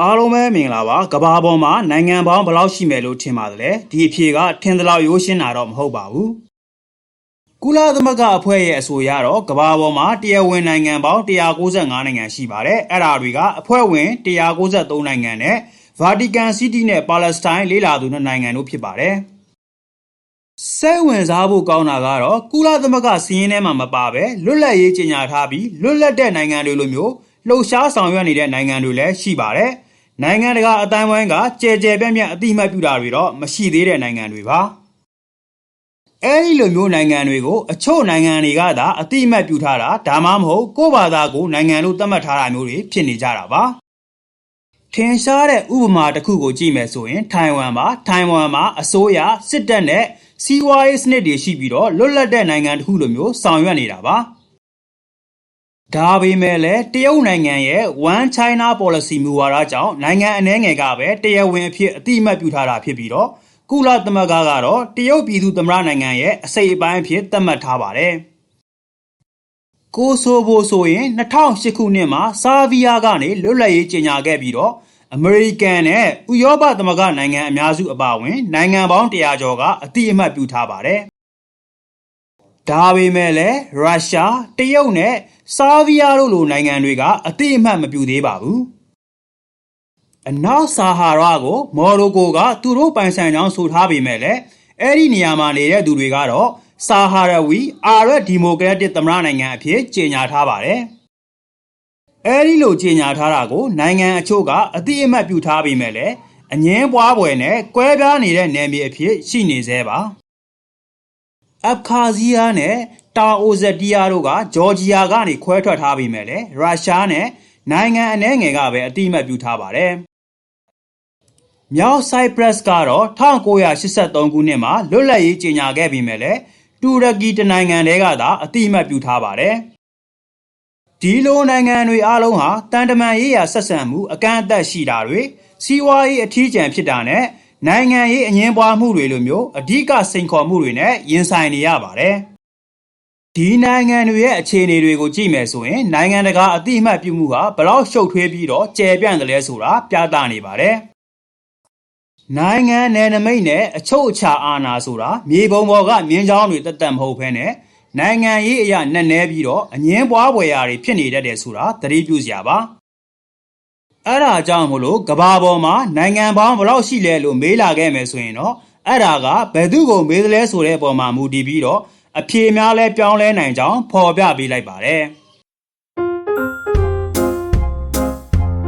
အားလုံးပဲမင်္ဂလာပါကဘာပေါ်မှာနိုင်ငံပေါင်းဘယ်လောက်ရှိမယ်လို့ထင်ပါတယ်လဲဒီအဖြေကထင်သလောက်ရိုးရှင်းတာတော့မဟုတ်ပါဘူးကုလသမဂ္ဂအဖွဲ့ရဲ့အဆိုအရတော့ကဘာပေါ်မှာတရားဝင်နိုင်ငံပေါင်း195နိုင်ငံရှိပါတယ်အဲ့ဒါတွေကအဖွဲ့ဝင်193နိုင်ငံနဲ့ Vatican City နဲ့ Palestine လေးလာသူနှစ်နိုင်ငံတို့ဖြစ်ပါတယ်စိတ်ဝင်စားဖို့ကောင်းတာကတော့ကုလသမဂ္ဂစီးရင်ထဲမှာမပါပဲလွတ်လပ်ရေးကြေညာထားပြီးလွတ်လပ်တဲ့နိုင်ငံတွေလိုမျိုးလှုပ်ရှားဆောင်ရွက်နေတဲ့နိုင်ငံတွေလည်းရှိပါတယ်။ နိုင်ငံတကာအတိုင်းဝိုင်းကကြဲကြဲပြန့်ပြန့်အတိအမှတ်ပြုတာတွေတော့မရှိသေးတဲ့နိုင်ငံတွေပါ။အဲဒီလိုမျိုးနိုင်ငံတွေကိုအချို့နိုင်ငံတွေကသာအတိအမှတ်ပြုထားတာဒါမှမဟုတ်ကိုယ့်ဘာသာကိုနိုင်ငံလို့သတ်မှတ်ထားတာမျိုးတွေဖြစ်နေကြတာပါ။ထင်ရှားတဲ့ဥပမာတစ်ခုကိုကြည့်မယ်ဆိုရင်ထိုင်ဝမ်ပါထိုင်ဝမ်မှာအစိုးရစစ်တပ်နဲ့စီးပွားရေးစနစ်တွေရှိပြီးတော့လွတ်လပ်တဲ့နိုင်ငံတစ်ခုလိုမျိုးဆောင်ရွက်နေတာပါ ဒါပေမဲ့လည်း တရုတ်နိုင်ငံရဲ့ One China Policy မူဝါဒကြောင့် နိုင်ငံအနှဲငယ်ကပဲ တရားဝင်အဖြစ်အတိအမှတ်ပြုထားတာဖြစ်ပြီးတော့ ကုလသမဂ္ဂကတော့ တရုတ်ပြည်သူသမ္မတနိုင်ငံရဲ့ အစိတ်အပိုင်းအဖြစ် သတ်မှတ်ထားပါတယ် ကိုဆိုဘိုဆိုရင်2008ခုနှစ်မှာ ဆာဗီယာကနေ လွတ်လပ်ရေး ကြေညာခဲ့ပြီးတော့ အမေရိကန်နဲ့ ဥရောပသမဂ္ဂနိုင်ငံအများစု အပါအဝင် နိုင်ငံပေါင်း100ကျော်ကအတိအမှတ်ပြုထားပါတယ်။ဒါပေမဲ့လည်း ရုရှား တရုတ်နဲ့ ဆာဗီယာတို့လိုနိုင်ငံတွေကအတိအမှတ်မပြုသေးပါဘူး။အနောက်ဆာဟာရာကိုမော်ရိုကိုကသူတို့ပိုင်ဆိုင်ကြောင်းဆိုထားပေမဲ့လည်းအဲ့ဒီနေရာမှာနေတဲ့သူတွေကတော့ဆာဟာရဝီအာရက်ဒီမိုကရက်တစ်သမ္မတနိုင်ငံအဖြစ်ကြေညာထားပါတယ်။အဲဒီလိုကြေညာထားတာကိုနိုင်ငံအချို့ကအတိအမှတ်ပြုထားပေမဲ့လည်းအငင်းပွားပွဲနဲ့ကွဲပြားနေတဲ့နယ်မြေအဖြစ်ရှိနေသေးပါအဘခါဇီးယားနဲ့ တာအိုဇက်တီးယားတို့ကဂျော်ဂျီယာကနေခွဲထွက်ထားပေမဲ့လည်းရုရှားနဲ့နိုင်ငံအနှဲငယ်ကပဲအတိအမှတ်ပြုထားပါတယ်မြောက်ဆိုက်ပရက်စ်ကတော့1983ခုနှစ်မှာလွတ်လပ်ရေးကြေညာခဲ့ပြီးမြဲလဲတူရကီတနိုင်ငံတည်းကသာအတိအမှတ်ပြုထားပါတယ်။ဒီလိုနိုင်ငံတွေအားလုံးဟာတန်တမာရေးရာဆက်ဆံမှုအကန့်အသတ်ရှိတာတွေစီးပွားရေးအထီးကျန်ဖြစ်တာနဲ့နိုင်ငံရေးအငင်းပွားမှုတွေလိုမျိုးအဓိကစိန်ခေါ်မှုတွေနဲ့ရင်ဆိုင်နေရပါတယ်။ ဒီနိုင်ငံတွေရဲ့အခြေအနေတွေကိုကြည့်မယ်ဆိုရင်နိုင်ငံတကာအတိအမှတ်ပြုမှုဟာဘလောက်ရှုပ်ထွေးပြီးတော့ကျယ်ပြန့်တယ်လဲဆိုတာပြသနေပါတယ်။နိုင်ငံနယ်နိမိတ်နဲ့အချုပ်အခြာအာဏာဆိုတာမြေပုံပေါ်ကမြင်းချောင်းတွေတက်တက်မဟုတ်ဘဲနဲ့နိုင်ငံရေးအရာနက်နဲပြီးတော့အငင်းပွားပွဲရာတွေဖြစ်နေတတ်တယ်ဆိုတာသတိပြုစရာပါအဲ့ဒါကြောင့်မလို့ကဘာပေါ်မှာနိုင်ငံပေါင်းဘယ်လောက်ရှိလဲလို့မေးလာခဲ့မယ်ဆိုရင်တော့အဲ့ဒါကဘယ်သူကိုမေးသလဲဆိုတဲ့အပေါ်မှာမူတည်ပြီးတော့ အဖြေများလဲပြောင်းလဲနိုင်ကြောင်းဖော်ပြပေးလိုက်ပါတယ်